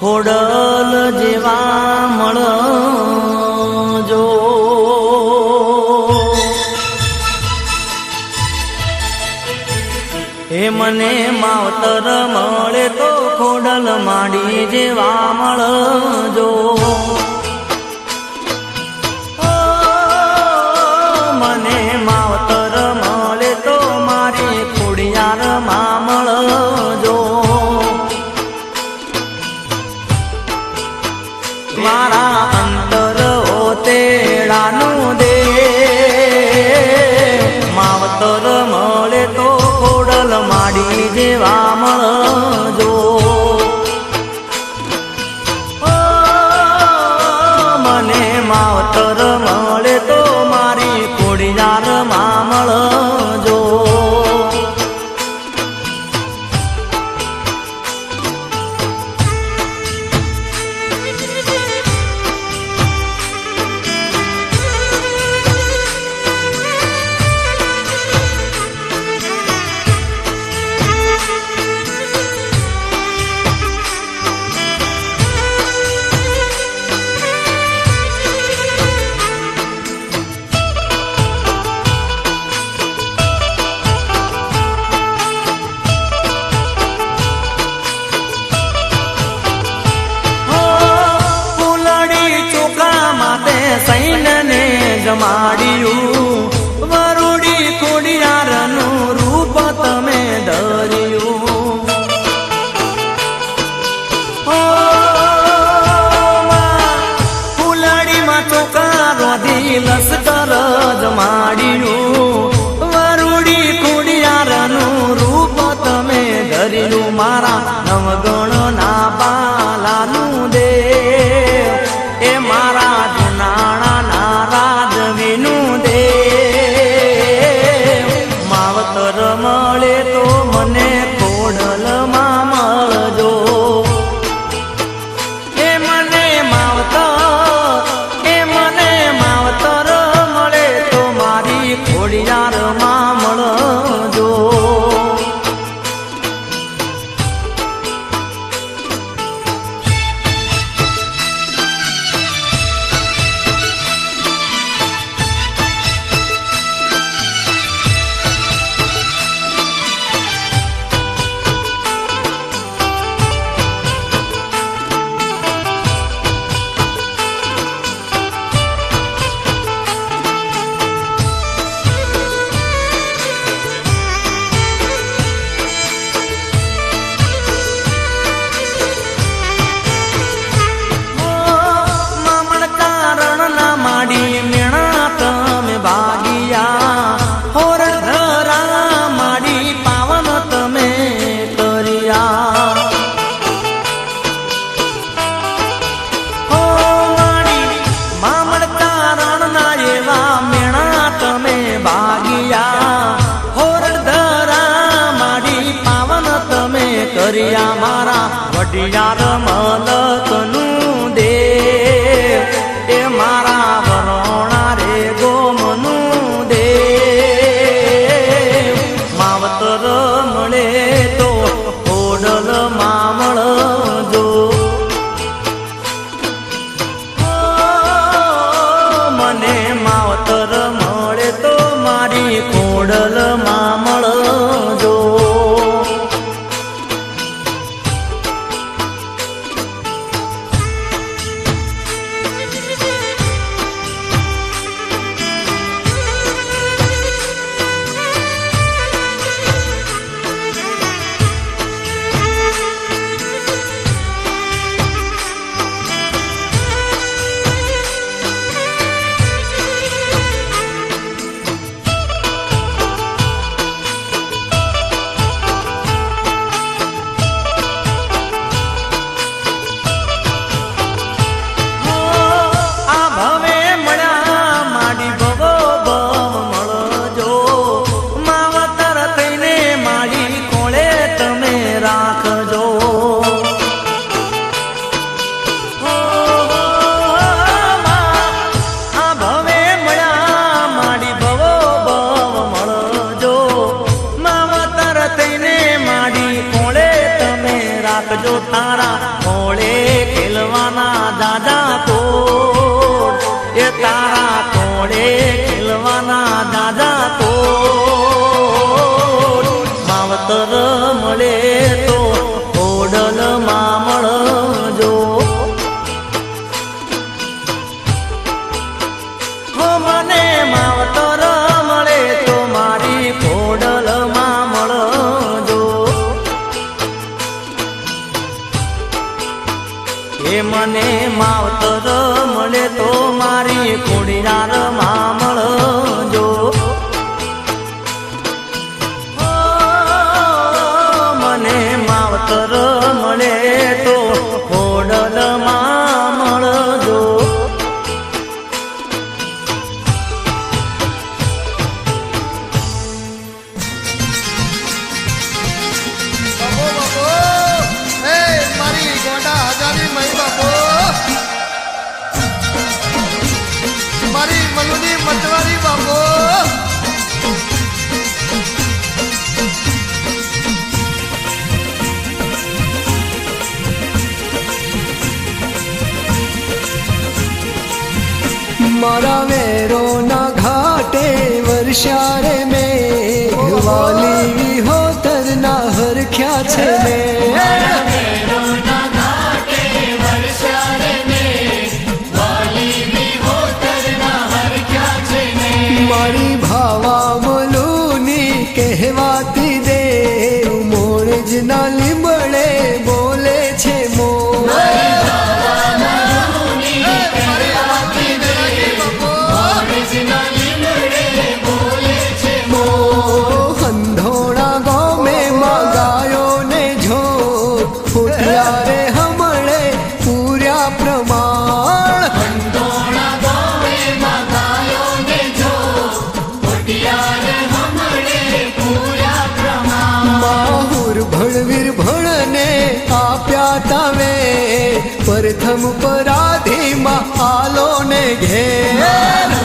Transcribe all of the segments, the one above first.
ખોડલ જેવા મળ જો હે મને માવતર મળે તો ખોડલ માડી જેવા મળ જો nasıl વડિયા મારા વડિયાર મારા વેરોના ઘાટે વર્ષારે મેં વાલી હોતર ના હરખ્યા છે મેં. big.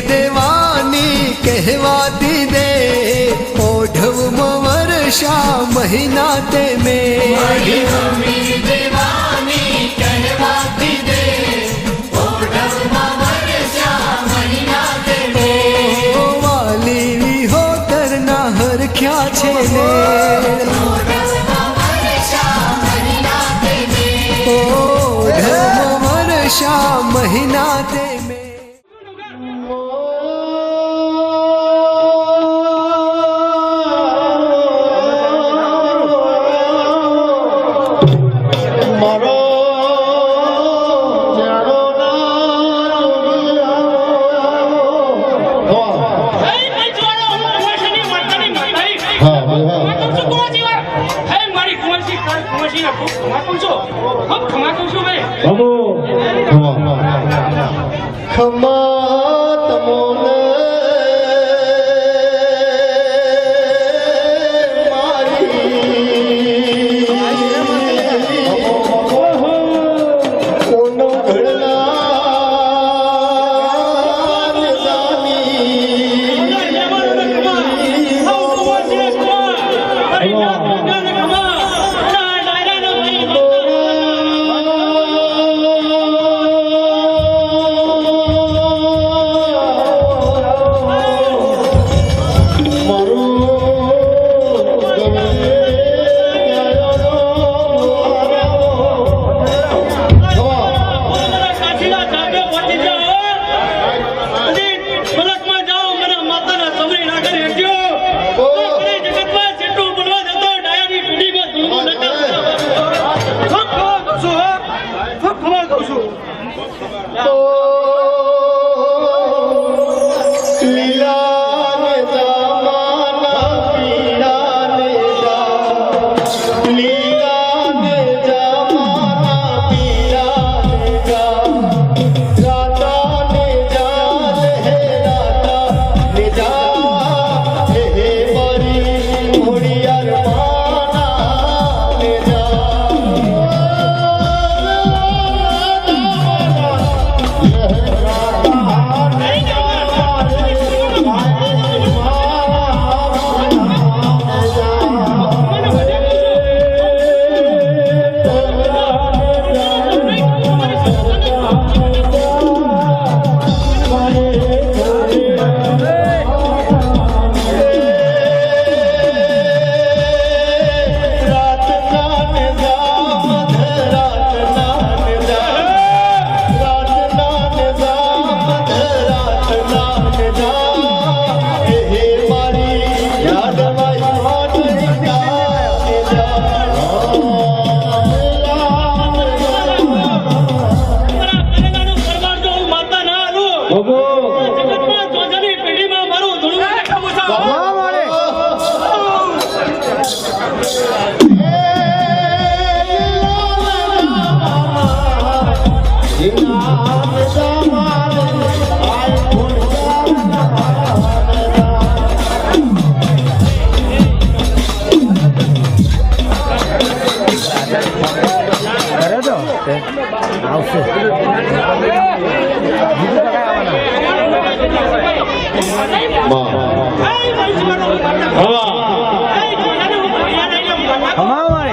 દેવાની કહેવાતી દે. ઓઢવમાં વર્ષા મહિના તે મેં. દેવાની હા હા. હે મારી કુંવરજી કાલ કુંવરજી ને ખૂબ ખમાતું છો. ખૂબ ખમાતું છું ભાઈ. ખમા. हमारे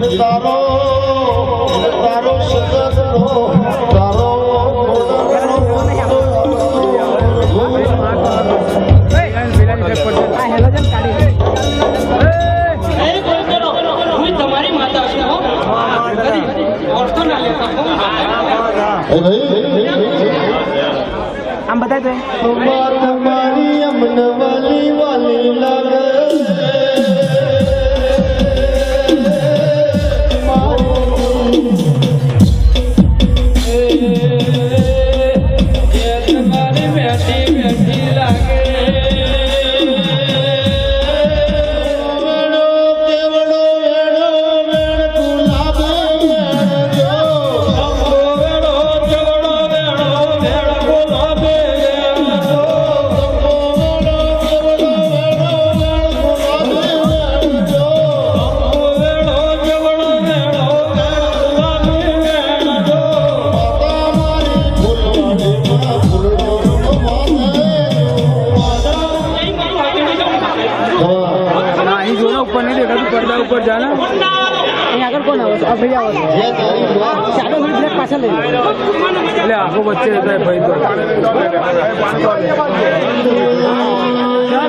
દિન તારો તારો સજગનો તારો આમ બતાવી તમારી અમને વાલી વાલી લા આખો વચ્ચે ભાઈ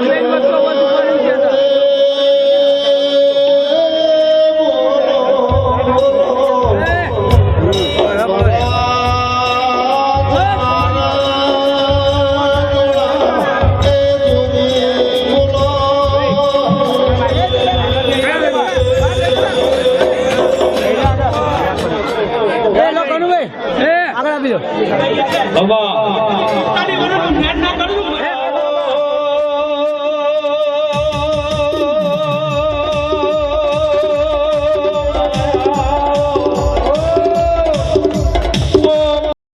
તો